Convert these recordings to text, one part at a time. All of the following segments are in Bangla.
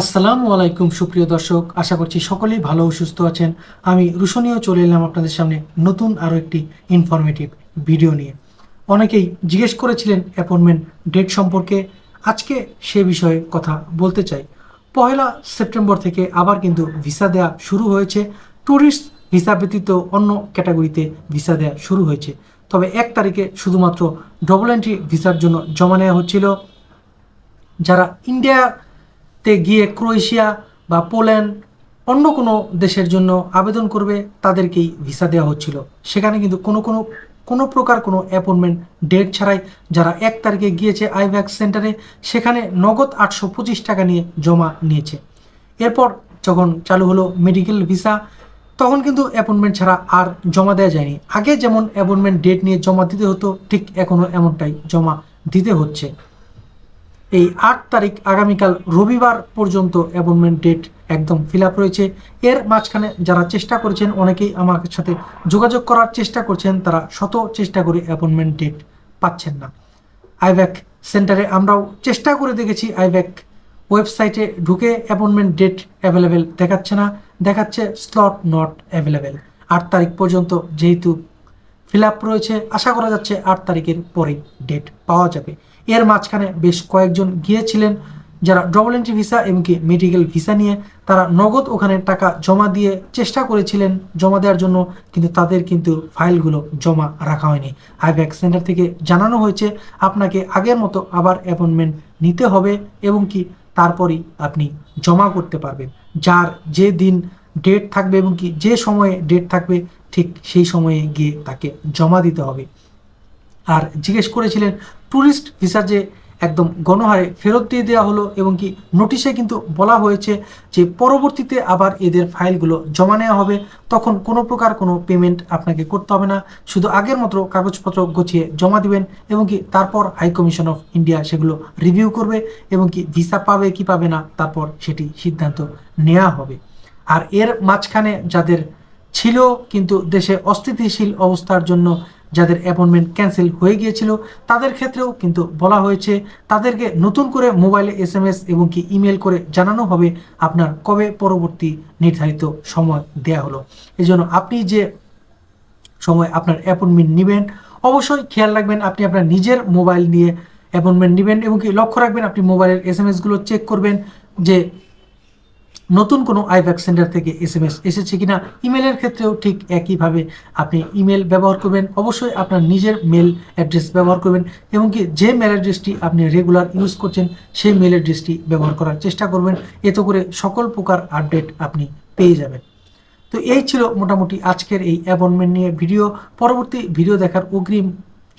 আসসালামু আলাইকুম, সুপ্রিয় দর্শক। আশা করছি সকলেই ভালো ও সুস্থ আছেন। আমি রুশনীয় চলে এলাম আপনাদের সামনে নতুন আরও একটি ইনফরমেটিভ ভিডিও নিয়ে। অনেকেই জিজ্ঞেস করেছিলেন অ্যাপয়েন্টমেন্ট ডেট সম্পর্কে। আজকে সে বিষয়ে কথা বলতে চাই। পহেলা সেপ্টেম্বর থেকে আবার কিন্তু ভিসা দেওয়া শুরু হয়েছে। ট্যুরিস্ট ভিসা ব্যতীত অন্য ক্যাটাগরিতে ভিসা দেওয়া শুরু হয়েছে। তবে এক তারিখে শুধুমাত্র ডবল এন্ট্রি ভিসার জন্য জমা নেওয়া হচ্ছিল। যারা ইন্ডিয়াতে গিয়ে ক্রোয়েশিয়া বা পোল্যান্ড অন্য কোনো দেশের জন্য আবেদন করবে, তাদেরকেই ভিসা দেওয়া হচ্ছিল। সেখানে কিন্তু কোনো কোনো কোনো প্রকার কোনো অ্যাপয়েন্টমেন্ট ডেট ছাড়াই যারা এক তারিখে গিয়েছে আইভ্যাক্স সেন্টারে, সেখানে নগদ আটশো পঁচিশ টাকা নিয়ে জমা নিয়েছে। এরপর যখন চালু হলো মেডিকেল ভিসা তখন কিন্তু অ্যাপয়েন্টমেন্ট ছাড়া আর জমা দেওয়া যায়নি। আগে যেমন অ্যাপয়েন্টমেন্ট ডেট নিয়ে জমা দিতে হতো, ঠিক এখনও এমনটাই জমা দিতে হচ্ছে। এই আট তারিখ আগামীকাল রবিবার পর্যন্ত অ্যাপয়েন্টমেন্ট ডেট একদম ফিল আপ রয়েছে। এর মাঝখানে যারা চেষ্টা করেছেন, অনেকেই আমার সাথে যোগাযোগ করার চেষ্টা করছেন, তারা শত চেষ্টা করে অ্যাপয়েন্টমেন্ট ডেট পাচ্ছেন না। আইব্যাক সেন্টারে আমরাও চেষ্টা করে দেখেছি, আইব্যাক ওয়েবসাইটে ঢুকে অ্যাপয়েন্টমেন্ট ডেট অ্যাভেলেবেল দেখাচ্ছে না, দেখাচ্ছে স্লট নট অ্যাভেলেবেল আট তারিখ পর্যন্ত যেহেতু ফিল আপ রয়েছে, আশা করা যাচ্ছে আট তারিখের পরেই ডেট পাওয়া যাবে। এর মাঝখানে বেশ কয়েকজন গিয়েছিলেন যারা ডবল এন্ট্রি ভিসা এমনকি মেডিকেল ভিসা নিয়ে। তারা নগদ ওখানে টাকা জমা দিয়ে চেষ্টা করেছিলেন জমা দেওয়ার জন্য, কিন্তু তাদের কিন্তু ফাইলগুলো জমা রাখা হয়নি। আইব্যাক সেন্টার থেকে জানানো হয়েছে, আপনাকে আগের মতো আবার অ্যাপয়েন্টমেন্ট নিতে হবে এবং কি তারপরেই আপনি জমা করতে পারবেন। যার যে দিন ডেট থাকবে এবং কি যে সময়ে ডেট থাকবে, ঠিক সেই সময়ে গিয়ে তাকে জমা দিতে হবে। আর জিজ্ঞেস করেছিলেন ট্যুরিস্ট ভিসা যে একদম গণহারে ফেরত দিয়ে দেওয়া হলো এবং কি নোটিশে কিন্তু বলা হয়েছে যে পরবর্তীতে আবার এদের ফাইলগুলো জমা নেওয়া হবে, তখন কোনো প্রকার কোনো পেমেন্ট আপনাকে করতে হবে না। শুধু আগের মতো কাগজপত্র গুছিয়ে জমা দিবেন এবং কি তারপর হাই কমিশন অফ ইন্ডিয়া সেগুলো রিভিউ করবে এবং কি ভিসা পাবে কি পাবে না তারপর সেটি সিদ্ধান্ত নেওয়া হবে। আর এর মাঝখানে যাদের ছিল কিন্তু দেশে অস্থিতিশীল অবস্থার জন্য যাদের অ্যাপয়েন্টমেন্ট ক্যান্সেল হয়ে গিয়েছিল, তাদের ক্ষেত্রেও কিন্তু বলা হয়েছে, তাদেরকে নতুন করে মোবাইলে এস এম এস এবং কি ইমেল করে জানানো হবে আপনার কবে পরবর্তী নির্ধারিত সময় দেয়া হলো। এজন্য আপনি যে সময় আপনার অ্যাপয়েন্টমেন্ট নেবেন, অবশ্যই খেয়াল রাখবেন আপনি আপনার নিজের মোবাইল নিয়ে অ্যাপয়েন্টমেন্ট নেবেন এবং কি লক্ষ্য রাখবেন আপনি মোবাইলের এস এম এসগুলো চেক করবেন যে নতুন কোনো আইভ্যাক সেন্টার থেকে এস এম এস এসেছে কিনা, ইমেলের ক্ষেত্রেও ঠিক একইভাবে আপনি ইমেল ব্যবহার করবেন। অবশ্যই আপনার নিজের মেল অ্যাড্রেস ব্যবহার করবেন এবং কি যে মেল অ্যাড্রেসটি আপনি রেগুলার ইউজ করছেন, সেই মেল অ্যাড্রেসটি ব্যবহার করার চেষ্টা করবেন। এতে করে সকল প্রকার আপডেট আপনি পেয়ে যাবেন। তো এই ছিল মোটামুটি আজকের এই অ্যাপয়েন্টমেন্ট নিয়ে ভিডিও। পরবর্তী ভিডিও দেখার অগ্রিম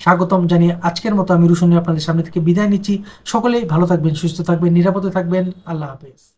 স্বাগতম জানিয়ে আজকের মতো আমি রুশনী আপনাদের সামনে থেকে বিদায় নিচ্ছি। সকলেই ভালো থাকবেন, সুস্থ থাকবেন, নিরাপদে থাকবেন। আল্লাহ হাফেজ।